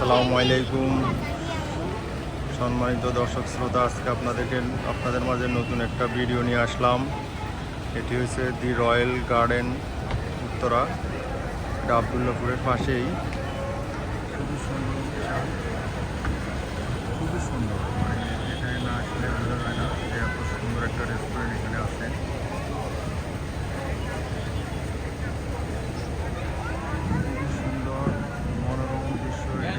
আসসালামু আলাইকুম। সম্মানিত দর্শক শ্রোতা, আজকে আপনাদেরকে, আপনাদের মাঝে নতুন একটা ভিডিও নিয়ে আসলাম। এটি হচ্ছে দি রয়্যাল গার্ডেন উত্তরা, এটা আবদুল্লাপুরের পাশেই খুবই সুন্দর location, খুবই সুন্দর মানে এখানে না আসলে বোঝা যায় না যে এত সুন্দর একটা রেস্টুরেন্ট এখানে আছে খুবই সুন্দর মনোরম দৃশ্য এটি।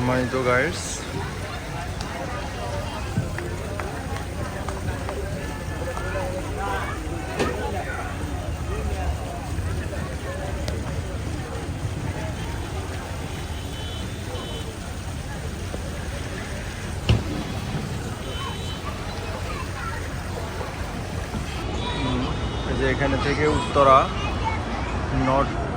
সম্মানিত গাইডস যে এখানে থেকে উত্তরা নর্থ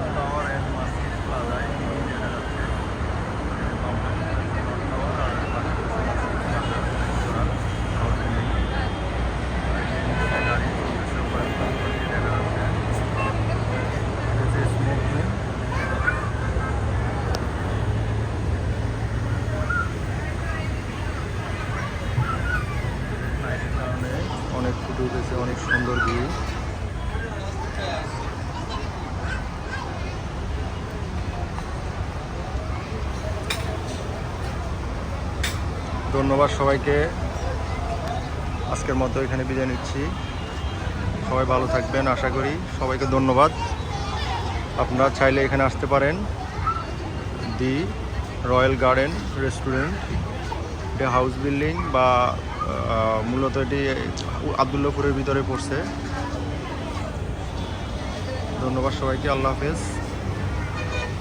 ধন্যবাদ সবাইকে। আজকের মতো এখানে বিদায় নিচ্ছি। সবাই ভালো থাকবেন, আশা করি। সবাইকে ধন্যবাদ। আপনারা চাইলে এখানে আসতে পারেন। দি রয়্যাল গার্ডেন রেস্টুরেন্ট, এটা হাউস বিল্ডিং বা মূলত এটি আবদুল্লাপুরের ভিতরে পড়ছে। ধন্যবাদ সবাইকে, আল্লাহ হাফেজ।